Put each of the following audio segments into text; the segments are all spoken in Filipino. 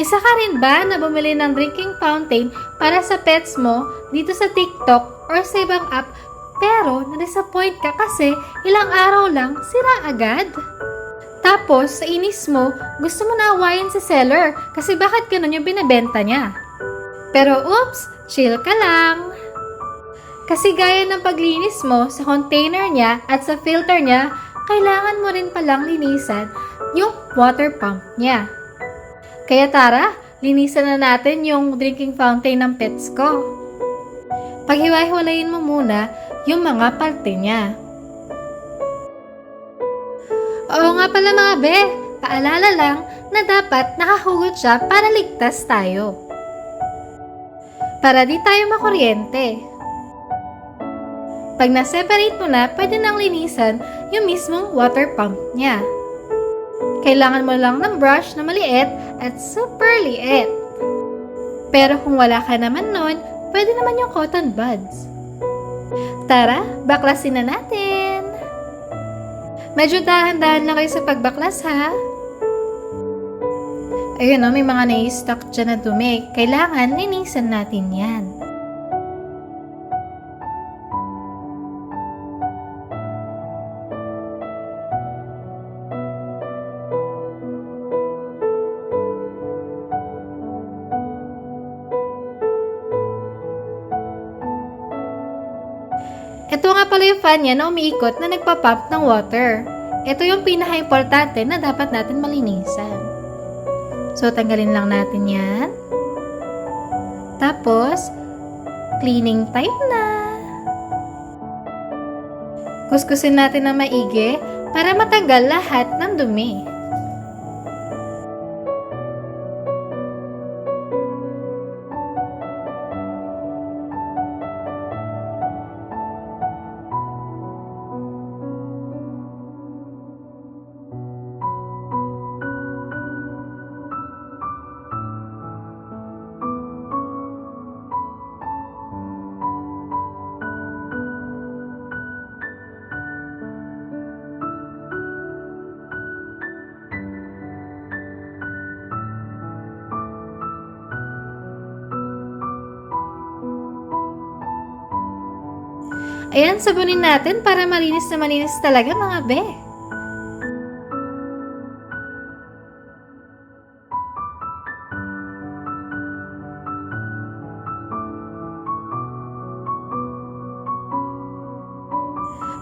Isa ka rin ba na bumili ng drinking fountain para sa pets mo dito sa TikTok or sa ibang app pero na-disappoint ka kasi ilang araw lang sira agad? Tapos, sa inis mo, gusto mo na awayin sa seller kasi bakit ganun yung binibenta niya? Pero oops, chill ka lang. Kasi gaya ng paglinis mo sa container niya at sa filter niya, kailangan mo rin palang linisan yung water pump niya. Kaya tara, linisan na natin yung drinking fountain ng pets ko. Paghiwa-hiwalayin mo muna yung mga parte niya. Oo nga pala mga be, paalala lang na dapat nakahugot siya para ligtas tayo. Para di tayo makuryente. Pag na-separate mo na, pwede nang linisan yung mismong water pump niya. Kailangan mo lang ng brush na maliit at super liit. Pero kung wala ka naman nun, pwede naman yung cotton buds. Tara, baklasin na natin! Medyo dahan-dahan lang kayo sa pagbaklas ha. Ayun o, may mga nai-stock dyan na dumi. Kailangan linisan natin yan. Ito nga pala yung fan niya na umiikot na nagpa-pump ng water. Ito yung pinaka-importante na dapat natin malinisan. So, tanggalin lang natin yan. Tapos, cleaning time na. Kuskusin natin ng maigi para matanggal lahat ng dumi. Ayan, sabunin natin para malinis na malinis talaga mga be.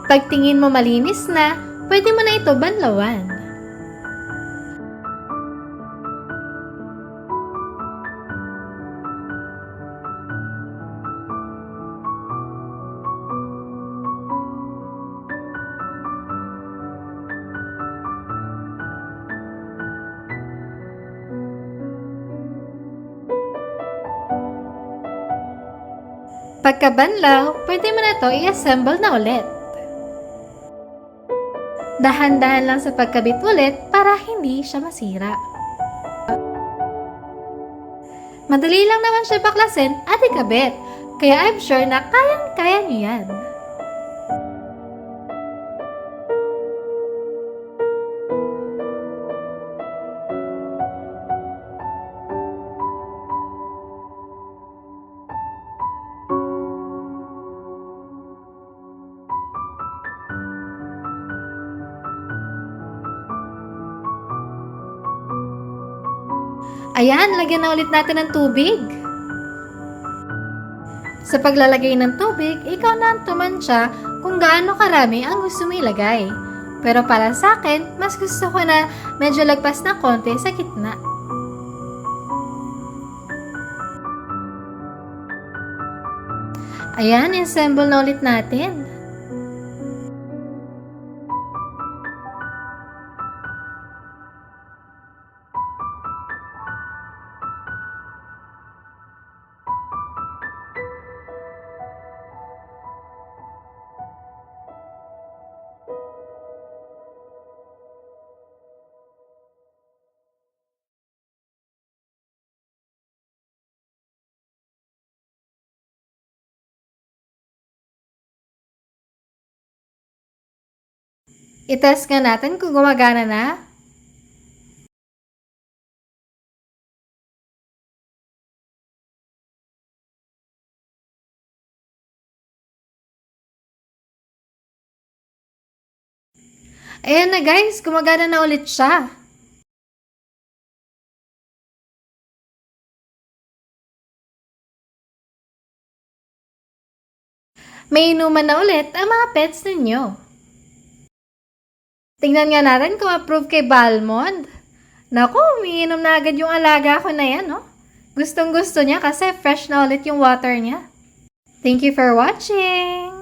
Pagtingin mo malinis na, pwede mo na ito banlawan. Pagkabanlaw, pwede mo na to i-assemble na ulit. Dahan-dahan lang sa pagkabit ulit para hindi siya masira. Madali lang naman siya baklasin at ikabit, kaya I'm sure na kayang-kaya niyo yan. Ayan, lagyan na ulit natin ng tubig. Sa paglalagay ng tubig, ikaw na ang tumansya kung gaano karami ang gusto mo ilagay. Pero para sa akin, mas gusto ko na medyo lagpas ng konti sa gitna. Ayan, assemble na ulit natin. Itest nga natin kung gumagana na. Ayan na guys, gumagana na ulit siya. May inuman na ulit ang mga pets ninyo. Tingnan nga natin kung approve kay Balmond. Naku, umiinom na agad yung alaga ko na yan, no? Gustong gusto niya kasi fresh na ulit yung water niya. Thank you for watching!